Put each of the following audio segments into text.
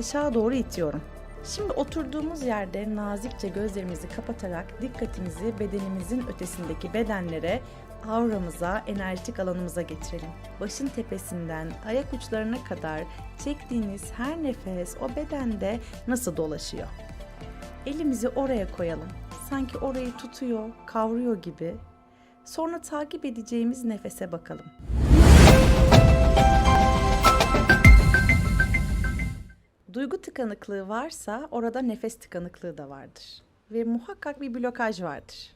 aşağı doğru itiyorum. Şimdi oturduğumuz yerde nazikçe gözlerimizi kapatarak dikkatimizi bedenimizin ötesindeki bedenlere, auramıza, enerjik alanımıza getirelim. Başın tepesinden ayak uçlarına kadar çektiğiniz her nefes o bedende nasıl dolaşıyor? Elimizi oraya koyalım. Sanki orayı tutuyor, kavruyor gibi. Sonra takip edeceğimiz nefese bakalım. Duygu tıkanıklığı varsa orada nefes tıkanıklığı da vardır. Ve muhakkak bir blokaj vardır.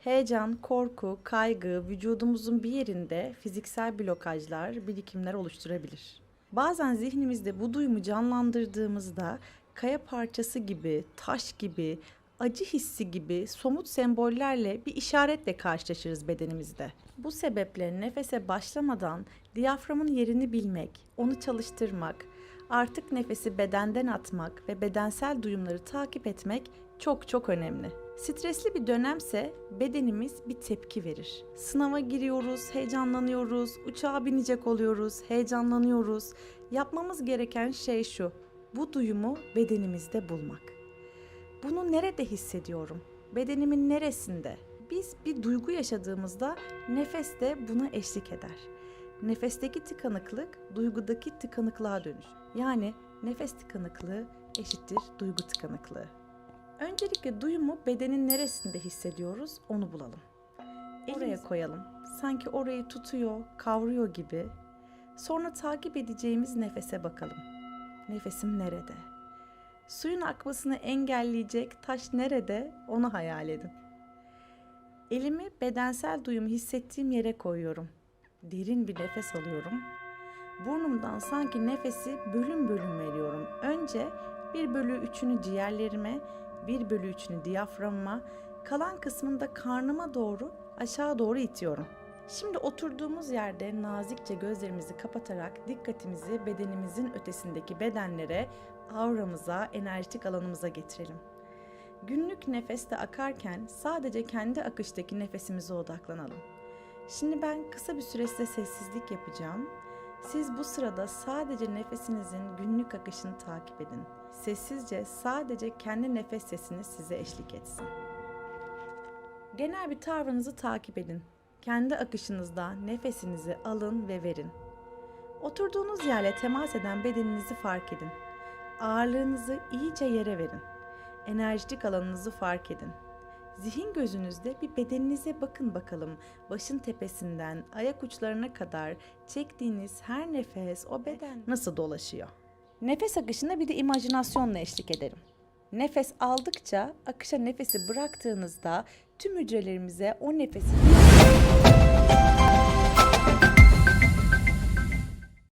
Heyecan, korku, kaygı vücudumuzun bir yerinde fiziksel blokajlar, birikimler oluşturabilir. Bazen zihnimizde bu duyumu canlandırdığımızda kaya parçası gibi, taş gibi, acı hissi gibi somut sembollerle bir işaretle karşılaşırız bedenimizde. Bu sebeple nefese başlamadan diyaframın yerini bilmek, onu çalıştırmak, artık nefesi bedenden atmak ve bedensel duyumları takip etmek çok çok önemli. Stresli bir dönemse bedenimiz bir tepki verir. Sınava giriyoruz, heyecanlanıyoruz, uçağa binecek oluyoruz, heyecanlanıyoruz. Yapmamız gereken şey şu. Bu duyumu bedenimizde bulmak. Bunu nerede hissediyorum? Bedenimin neresinde? Biz bir duygu yaşadığımızda nefes de buna eşlik eder. Nefesteki tıkanıklık duygudaki tıkanıklığa dönüş. Yani nefes tıkanıklığı eşittir duygu tıkanıklığı. Öncelikle duyumu bedenin neresinde hissediyoruz onu bulalım. Oraya koyalım. Sanki orayı tutuyor, kavruyor gibi. Sonra takip edeceğimiz nefese bakalım. Nefesim nerede? Suyun akmasını engelleyecek taş nerede onu hayal edin. Elimi bedensel duyumu hissettiğim yere koyuyorum. Derin bir nefes alıyorum. Burnumdan sanki nefesi bölüm bölüm veriyorum. Önce bir bölü üçünü ciğerlerime, bir bölü üçünü diyaframıma, kalan kısmını da karnıma doğru aşağı doğru itiyorum. Şimdi oturduğumuz yerde nazikçe gözlerimizi kapatarak dikkatimizi bedenimizin ötesindeki bedenlere, auramıza, enerjik alanımıza getirelim. Günlük nefeste akarken sadece kendi akıştaki nefesimize odaklanalım. Şimdi ben kısa bir süre size sessizlik yapacağım. Siz bu sırada sadece nefesinizin günlük akışını takip edin. Sessizce sadece kendi nefes sesiniz size eşlik etsin. Genel bir tavrınızı takip edin. Kendi akışınızda nefesinizi alın ve verin. Oturduğunuz yerle temas eden bedeninizi fark edin. Ağırlığınızı iyice yere verin. Enerjik alanınızı fark edin. Zihin gözünüzde bir bedeninize bakın bakalım. Başın tepesinden ayak uçlarına kadar çektiğiniz her nefes o beden nasıl dolaşıyor? Nefes akışına bir de imajinasyonla eşlik edelim. Nefes aldıkça akışa nefesi bıraktığınızda tüm hücrelerimize o nefesi